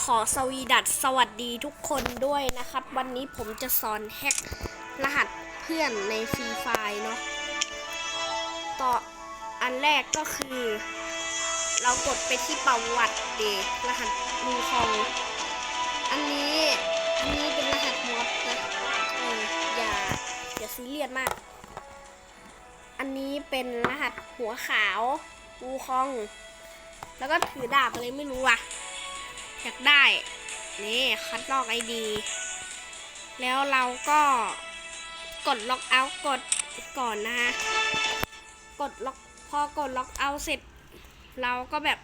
ขอสวีดัสสวัสดีทุกคนด้วยนะครับ วันนี้ผมจะสอนแฮกรหัสเพื่อนในฟรีไฟเนาะต่ออันแรกก็คือ เรากดไปที่ประวัติเดรหัสมูคองอันนี้อันนี้เป็นรหัสมอดนะเอออย่าอย่าซีเรียสมาก อันนี้เป็นรหัสหัวขาววูคอง แล้วก็ถือดาบอะไรไม่รู้อะ อยากได้ นี่คัดลอกไอดี แล้วเราก็กดล็อกเอากดก่อนนะฮะ กดล็อกพอกดล็อกเอาเสร็จ เราก็แบบ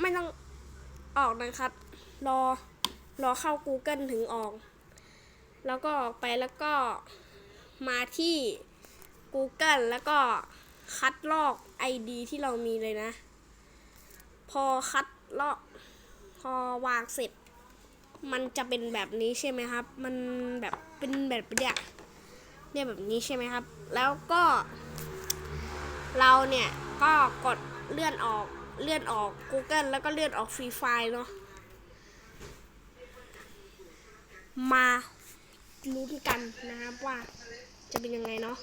ไม่ต้องออกนะครับ รอรอเข้า Google ถึงออก แล้วก็ออกไปแล้วก็มาที่ Google แล้วก็คัดลอก ID ที่เรามีเลยนะ พอคัดเลอกพอวางเสร็จ มันจะเป็นแบบนี้ใช่ไหมครับ มันแบบเป็นแบบเนี้ยเนี่ยแบบนี้ใช่ไหมครับ แล้วก็ เราเนี่ยก็กดเลื่อนออกเลื่อนออก Google แล้วก็เลื่อนออกฟรีไฟล์เนาะมาลุ้นกันนะครับว่าจะเป็นยังไงเนาะ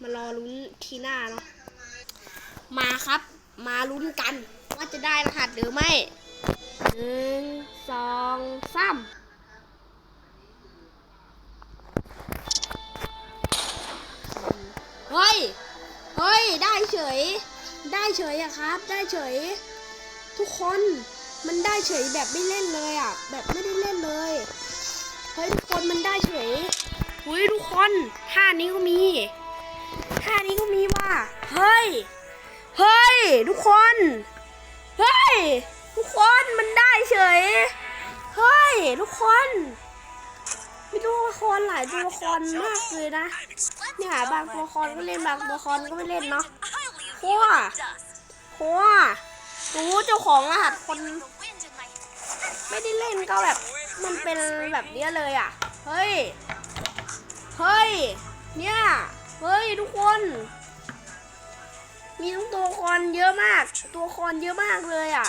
มารอลุ้นทีหน้าเนาะมาครับ มาลุ้นกันาจะได้รหัสหรือไม่หนึ่งสองสามเฮ้ย เฮ้ย ได้เฉย ได้เฉยอะครับ ได้เฉย ทุกคนมันได้เฉยแบบไม่เล่นเลยอะแบบไม่ได้เล่นเลย เฮ้ยทุกคนมันได้เฉยเฮ้ยทุกคนท่านี้ก็มีท่านี้ก็มีว่ะเฮ้ย เฮ้ย ทุกคน เฮ้ย ทุกคนมันได้เฉย เฮ้ย ทุกคนมีตัวละครหลายตัวละครมากเลยนะ เนี่ยบางตัวละครก็เล่นบางตัวละครก็ไม่เล่นเนาะโค้โค้รู้เจ้าของรหัสคน ไม่ได้เล่นก็แบบ มันเป็นแบบเนี้ยเลยอะ เฮ้ย เฮ้ย เนี่ย เฮ้ยทุกคน มีทั้งตัวละครเยอะมาก ตัวละครเยอะมากเลยอะ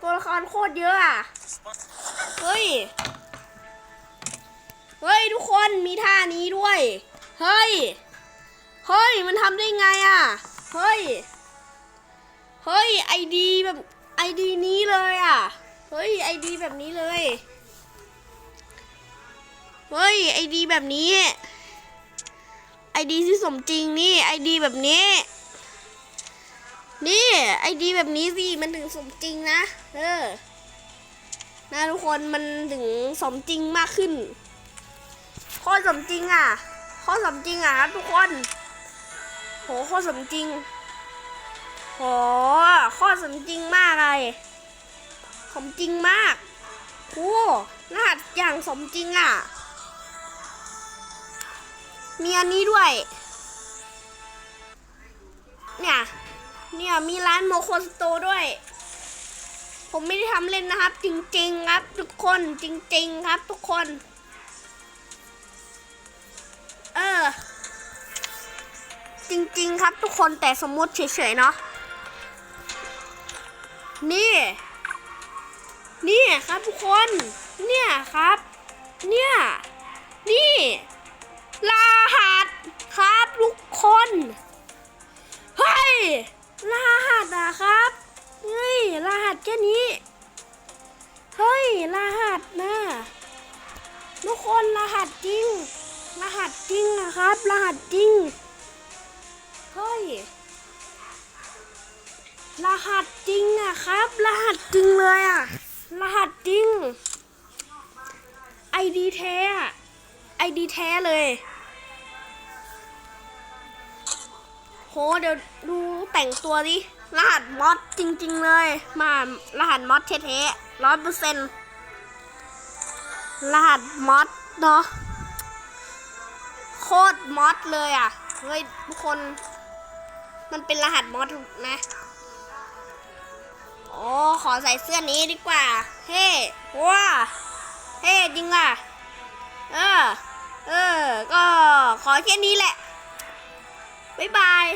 ตัวละครโคตรเยอะอะ เฮ้ย เฮ้ยทุกคนมีท่านี้ด้วย เฮ้ย เฮ้ยมันทำได้ไงอะ เฮ้ย เฮ้ยไอดีแบบไอดีนี้เลยอะ เฮ้ยไอดีแบบนี้เลย เฮ้ยไอดีแบบนี้ ไอดีที่สมจริงนี่ไอดีแบบนี้ นี่ไอดีแบบนี้สิมันถึงสมจริงนะเออนะทุกคนมันถึงสมจริงมากขึ้นโคตรสมจริงอะโคตรสมจริงอะครับทุกคนโหโคตรสมจริงโหโคตรสมจริงมากเลยสมจริงมากโอ้รหัสอย่างสมจริงอะ มีอันนี้ด้วย เนี่ย เนี่ยมีร้านโมโคสโตด้วย ผมไม่ได้ทำเล่นนะครับ จริง ๆ ครับ ทุกคนจริง ๆ ครับ ทุกคน เออ จริง ๆ ครับ ทุกคนแต่สมมติเฉยๆเนาะนี่ นี่ครับทุกคน เนี่ยครับ เนี่ย นี่ ครับทุกคน เฮ้ย รหัสอะครับเฮ้ยรหัสแค่นี้ เฮ้ย รหัสนะทุกคนรหัสจริง รหัสจริงอะครับ รหัสจริง เฮ้ย รหัสจริงอะครับ รหัสจริงเลยอะรหัสจริงไอดีแท้ไอดีแท้เลย โหเดี๋ยวดูแต่งตัวดิรหัสมอสจริง ๆ เลย มารหัสมอสเท่ๆร้อยเปอร์เซ็นต์รหัสมอสเนาะโคตรมอสเลยอะเฮ้ยทุกคน มันเป็นรหัสมอสนะโอ้ขอใส่เสื้อนี้ดีกว่า เฮ้ว้าเฮ้จริงอะเออเออก็ขอแค่นี้แหละ บ๊ายบาย